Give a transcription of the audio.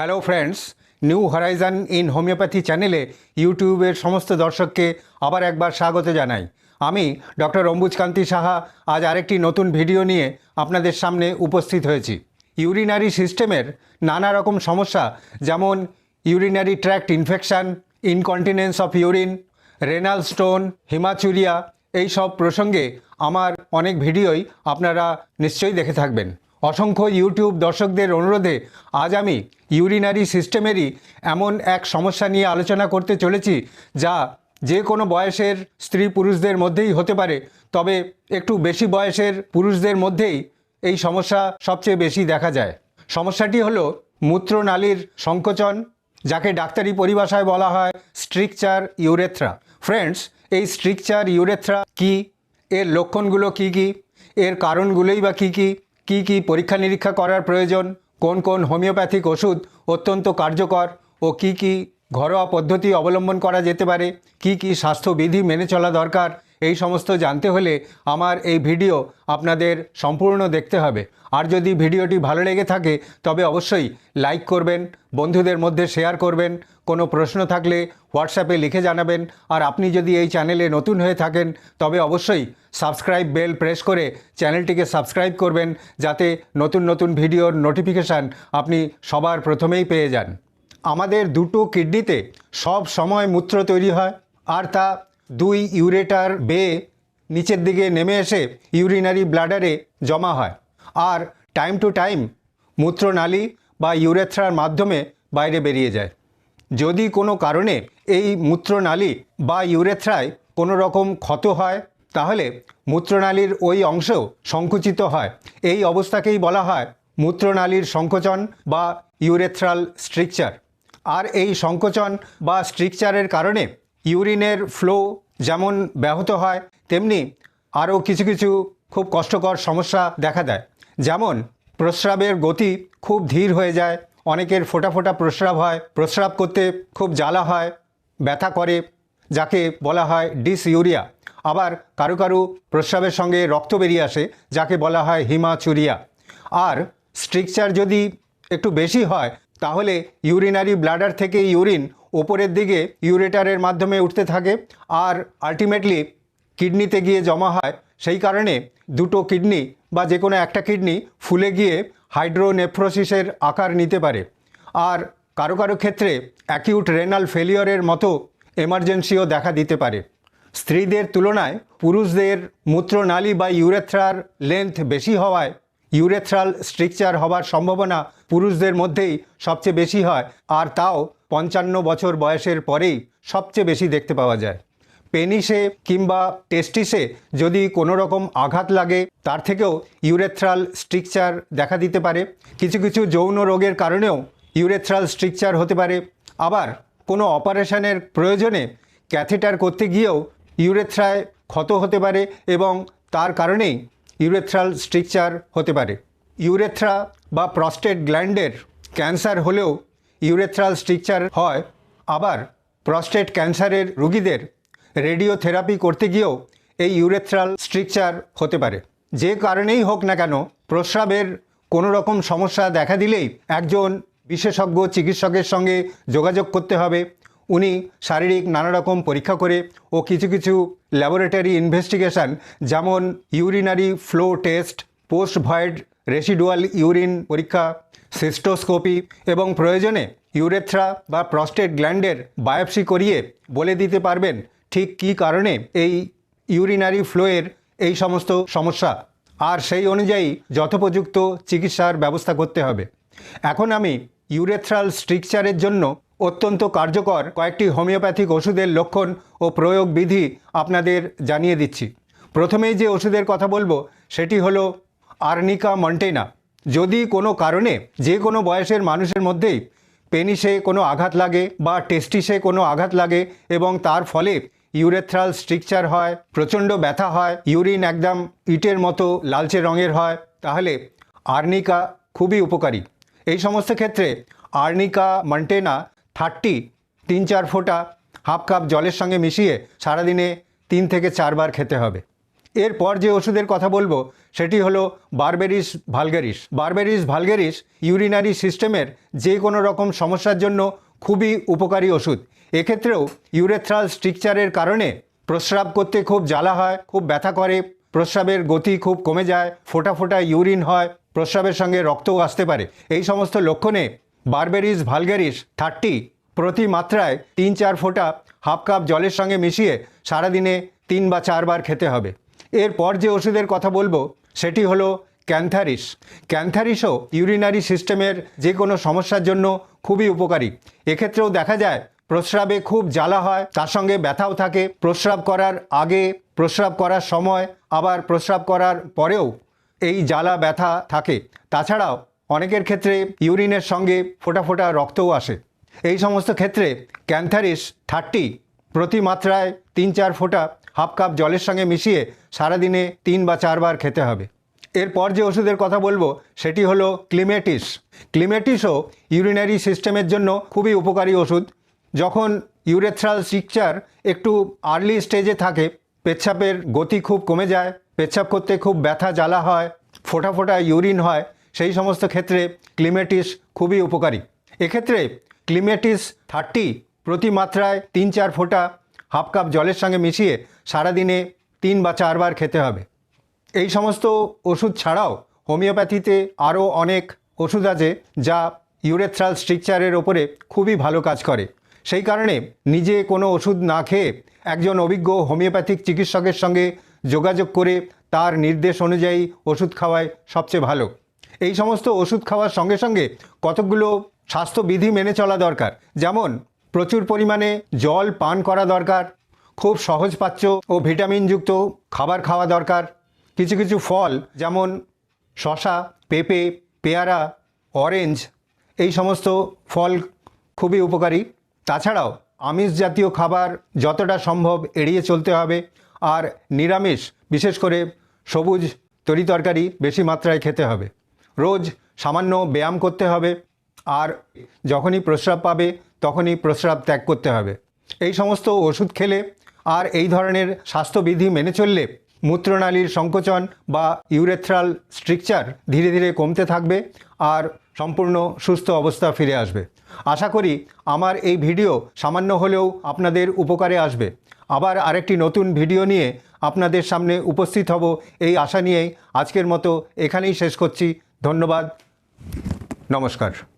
Hello friends new horizon in homeopathy চ্যানেলে ইউটিউবের সমস্ত দর্শককে আবার একবার স্বাগত জানাই। আমি ডক্টর অম্বুজকান্তি সাহা আজ আরেকটি নতুন ভিডিও নিয়ে আপনাদের সামনে উপস্থিত হয়েছি। ইউরিনারি সিস্টেমের নানা রকম সমস্যা, যেমন urinary tract infection incontinence of urine renal stone haematuria এই সব প্রসঙ্গে আমার অনেক ভিডিওই আপনারা নিশ্চয়ই দেখে থাকবেন। অসংখ্য ইউটিউব দর্শকদের অনুরোধে আজ আমি ইউরিনারি সিস্টেমেরই এমন এক সমস্যা নিয়ে আলোচনা করতে চলেছি, যা যে কোনো বয়সের স্ত্রী পুরুষদের মধ্যেই হতে পারে। তবে একটু বেশি বয়সের পুরুষদের মধ্যেই এই সমস্যা সবচেয়ে বেশি দেখা যায়। সমস্যাটি হলো মূত্রনালীর সংকোচন, যাকে ডাক্তারি পরিভাষায় বলা হয় স্ট্রিকচার ইউরেথ্রা। ফ্রেন্ডস, এই স্ট্রিকচার ইউরেথ্রা কি? এর লক্ষণগুলো কি কি? এর কারণগুলোই বা কী কী? কী কি পরীক্ষা নিরীক্ষা করার প্রয়োজন? কোন কোন হোমিওপ্যাথিক ওষুধ অত্যন্ত কার্যকর? ও কি কি ঘরোয়া পদ্ধতি অবলম্বন করা যেতে পারে? কি কি স্বাস্থ্যবিধি মেনে চলা দরকার? এই সমস্ত জানতে হলে আমার এই ভিডিও আপনাদের সম্পূর্ণ দেখতে হবে। আর যদি ভিডিওটি ভালো লেগে থাকে, তবে অবশ্যই লাইক করবেন, বন্ধুদের মধ্যে শেয়ার করবেন, কোনো প্রশ্ন থাকলে হোয়াটসঅ্যাপে লিখে জানাবেন। আর আপনি যদি এই চ্যানেলে নতুন হয়ে থাকেন, তবে অবশ্যই সাবস্ক্রাইব বেল প্রেস করে চ্যানেলটিকে সাবস্ক্রাইব করবেন, যাতে নতুন নতুন ভিডিওর নোটিফিকেশান আপনি সবার প্রথমেই পেয়ে যান। আমাদের দুটো কিডনিতে সব সময় মূত্র তৈরি হয়, আর তা দুই ইউরেটার বেয়ে নিচের দিকে নেমে এসে ইউরিনারি ব্লাডারে জমা হয়। আর টাইম টু টাইম মূত্রনালী বা ইউরেথ্রার মাধ্যমে বাইরে বেরিয়ে যায়। যদি কোনো কারণে এই মূত্রনালী বা ইউরেথ্রায় কোনো রকম ক্ষত হয়, তাহলে মূত্রনালীর ওই অংশ সংকুচিত হয়। এই অবস্থাকেই বলা হয় মূত্রনালীর সংকোচন বা ইউরেথ্রাল স্ট্রিকচার। আর এই সংকোচন বা স্ট্রিকচারের কারণে ইউরিনের ফ্লো যেমন ব্যাহত হয়, তেমনি আরও কিছু কিছু খুব কষ্টকর সমস্যা দেখা দেয়। যেমন প্রস্রাবের গতি খুব ধীর হয়ে যায়, অনেকের ফোটা ফোটা প্রস্রাব হয়, প্রস্রাব করতে খুব জ্বালা হয়, ব্যথা করে, যাকে বলা হয় ডিস ইউরিয়া আবার কারও কারও প্রস্রাবের সঙ্গে রক্ত বেরিয়ে আসে, যাকে বলা হয় হিমাচুরিয়া। আর স্ট্রিকচার যদি একটু বেশি হয়, তাহলে ইউরিনারি ব্লাডার থেকে ইউরিন ওপরের দিকে ইউরেটারের মাধ্যমে উঠতে থাকে আর আলটিমেটলি কিডনিতে গিয়ে জমা হয়। সেই কারণে দুটো কিডনি বা যে কোনো একটা কিডনি ফুলে গিয়ে হাইড্রোনেফ্রোসিসের আকার নিতে পারে। আর কারও কারও ক্ষেত্রে অ্যাকিউট রেনাল ফেলিওরের মতো এমার্জেন্সিও দেখা দিতে পারে। স্ত্রীদের তুলনায় পুরুষদের মূত্রনালী বা ইউরেথ্রার লেন্থ বেশি হওয়ায় ইউরেথ্রাল স্ট্রিকচার হবার সম্ভাবনা পুরুষদের মধ্যেই সবচেয়ে বেশি হয়। আর তাও পঞ্চান্ন বছর বয়সের পরেই সবচেয়ে বেশি দেখতে পাওয়া যায়। পেনিসে কিংবা টেস্টিসে যদি কোনো রকম আঘাত লাগে, তার থেকেও ইউরেথ্রাল স্ট্রিকচার দেখা দিতে পারে। কিছু কিছু যৌন রোগের কারণেও ইউরেথ্রাল স্ট্রিকচার হতে পারে। আবার কোনো অপারেশনের প্রয়োজনে ক্যাথেটার করতে গিয়েও ইউরেথ্রায় ক্ষত হতে পারে এবং তার কারণেই ইউরেথ্রাল স্ট্রিকচার হতে পারে। ইউরেথ্রা বা প্রস্টেট গ্ল্যান্ডের ক্যান্সার হলেও ইউরেথ্রাল স্ট্রিকচার হয়, আবার প্রস্টেট ক্যান্সারের রুগীদের রেডিওথেরাপি করতে গিয়েও এই ইউরেথ্রাল স্ট্রিকচার হতে পারে। যে কারণেই হোক না কেন, প্রস্রাবের কোনো রকম সমস্যা দেখা দিলেই একজন বিশেষজ্ঞ চিকিৎসকের সঙ্গে যোগাযোগ করতে হবে। উনি শারীরিক নানা রকম পরীক্ষা করে ও কিছু কিছু ল্যাবরেটরি ইনভেস্টিগেশন, যেমন urinary flow test, post void residual urine পরীক্ষা, সিস্টোস্কোপি এবং প্রয়োজনে ইউরেথ্রা বা প্রস্টেট গ্ল্যান্ডের বায়োপসি করিয়ে বলে দিতে পারবেন ঠিক কী কারণে এই ইউরিনারি ফ্লোয়ের এই সমস্ত সমস্যা। আর সেই অনুযায়ী যথোপযুক্ত চিকিৎসার ব্যবস্থা করতে হবে। এখন আমি ইউরেথ্রাল স্ট্রিকচারের জন্য অত্যন্ত কার্যকর কয়েকটি হোমিওপ্যাথিক ওষুধের লক্ষণ ও প্রয়োগ বিধি আপনাদের জানিয়ে দিচ্ছি। প্রথমেই যে ওষুধের কথা বলব, সেটি হলো আর্নিকা মন্টেনা। যদি কোনো কারণে যে কোনো বয়সের মানুষের মধ্যেই পেনিসে কোনো আঘাত লাগে বা টেস্টিসে কোনো আঘাত লাগে এবং তার ফলে ইউরেথ্রাল স্ট্রিকচার হয়, প্রচণ্ড ব্যথা হয়, ইউরিন একদম ইটের মতো লালচে রঙের হয়, তাহলে আর্নিকা খুবই উপকারী। এই সমস্ত ক্ষেত্রে আর্নিকা মন্টেনা থার্টি, তিন চার ফোঁটা হাফ কাপ জলের সঙ্গে মিশিয়ে সারাদিনে তিন থেকে চারবার খেতে হবে। এরপর যে ওষুধের কথা বলব সেটি হলো Berberis vulgaris. Berberis vulgaris urinary সিস্টেমের যে কোনো রকম সমস্যার জন্য খুবই উপকারী ওষুধ। এক্ষেত্রেও ইউরেথ্রাল স্ট্রিকচারের কারণে প্রস্রাব করতে খুব জ্বালা হয়, খুব ব্যথা করে, প্রস্রাবের গতি খুব কমে যায়, ফোটা ফোটা ইউরিন হয়, প্রস্রাবের সঙ্গে রক্তও আসতে পারে। এই সমস্ত লক্ষণে বারবেরিস ভালগেরিস থার্টি প্রতি মাত্রায় তিন চার ফোঁটা হাফ কাপ জলের সঙ্গে মিশিয়ে সারাদিনে তিন বা চারবার খেতে হবে। এরপর যে ওষুধের কথা বলব সেটি হলো ক্যান্থারিস। ক্যান্থারিসও ইউরিনারি সিস্টেমের যে কোনো সমস্যার জন্য খুবই উপকারী। এক্ষেত্রেও দেখা যায়, প্রস্রাবে খুব জ্বালা হয়, তার সঙ্গে ব্যথাও থাকে। প্রস্রাব করার আগে, প্রস্রাব করার সময়, আবার প্রস্রাব করার পরেও এই জ্বালা, ব্যথা থাকে। তাছাড়াও অনেকের ক্ষেত্রে ইউরিনের সঙ্গে ফোটা ফোটা রক্তও আসে। এই সমস্ত ক্ষেত্রে ক্যান্থারিস থার্টি প্রতি মাত্রায় তিন চার ফোঁটা হাফ কাপ জলের সঙ্গে মিশিয়ে সারাদিনে তিন বা চারবার খেতে হবে। এরপর যে ওষুধের কথা বলব, সেটি হলো ক্লিমেটিস। ক্লিমেটিসও ইউরিনারি সিস্টেমের জন্য খুবই উপকারী ওষুধ। যখন ইউরেথ্রাল স্ট্রিকচার একটু আর্লি স্টেজে থাকে, পেচ্ছাপের গতি খুব কমে যায়, পেচ্ছাপ করতে খুব ব্যথা জ্বালা হয়, ফোটা ফোটা ইউরিন হয়, সেই সমস্ত ক্ষেত্রে ক্লিমেটিস খুবই উপকারী। এক্ষেত্রে ক্লিমেটিস থার্টি প্রতি মাত্রায় তিন চার ফোঁটা হাফ কাপ জলের সঙ্গে মিশিয়ে সারাদিনে তিন বা চারবার খেতে হবে। এই সমস্ত ওষুধ ছাড়াও হোমিওপ্যাথিতে আরও অনেক ওষুধ আছে যা ইউরেথ্রাল স্ট্রিকচারের ওপরে খুবই ভালো কাজ করে। সেই কারণে নিজে কোনো ওষুধ না খেয়ে একজন অভিজ্ঞ হোমিওপ্যাথিক চিকিৎসকের সঙ্গে যোগাযোগ করে তার নির্দেশ অনুযায়ী ওষুধ খাওয়ায় সবচেয়ে ভালো। এই সমস্ত ওষুধ খাওয়ার সঙ্গে সঙ্গে কতকগুলো স্বাস্থ্যবিধি মেনে চলা দরকার। যেমন প্রচুর পরিমাণে জল পান করা দরকার, খুব সহজপাচ্য ও ভিটামিনযুক্ত খাবার খাওয়া দরকার। কিছু কিছু ফল যেমন শশা, পেঁপে, পেয়ারা, অরেঞ্জ, এই সমস্ত ফল খুবই উপকারী। তাছাড়াও আমিষ জাতীয় খাবার যতটা সম্ভব এড়িয়ে চলতে হবে আর নিরামিষ, বিশেষ করে সবুজ তরিতরকারি বেশি মাত্রায় খেতে হবে। রোজ সামান্য ব্যায়াম করতে হবে আর যখনই প্রস্রাব পাবে, তখনই প্রস্রাব ত্যাগ করতে হবে। এই সমস্ত ওষুধ খেলে আর এই ধরনের স্বাস্থ্যবিধি মেনে চললে মূত্রনালীর সংকোচন বা ইউরেথ্রাল স্ট্রিকচার ধীরে ধীরে কমতে থাকবে আর সম্পূর্ণ সুস্থ অবস্থা ফিরে আসবে। আশা করি আমার এই ভিডিও সামান্য হলেও আপনাদের উপকারে আসবে। আবার আরেকটি নতুন ভিডিও নিয়ে আপনাদের সামনে উপস্থিত হব এই আশা নিয়েই আজকের মতো এখানেই শেষ করছি। ধন্যবাদ। নমস্কার।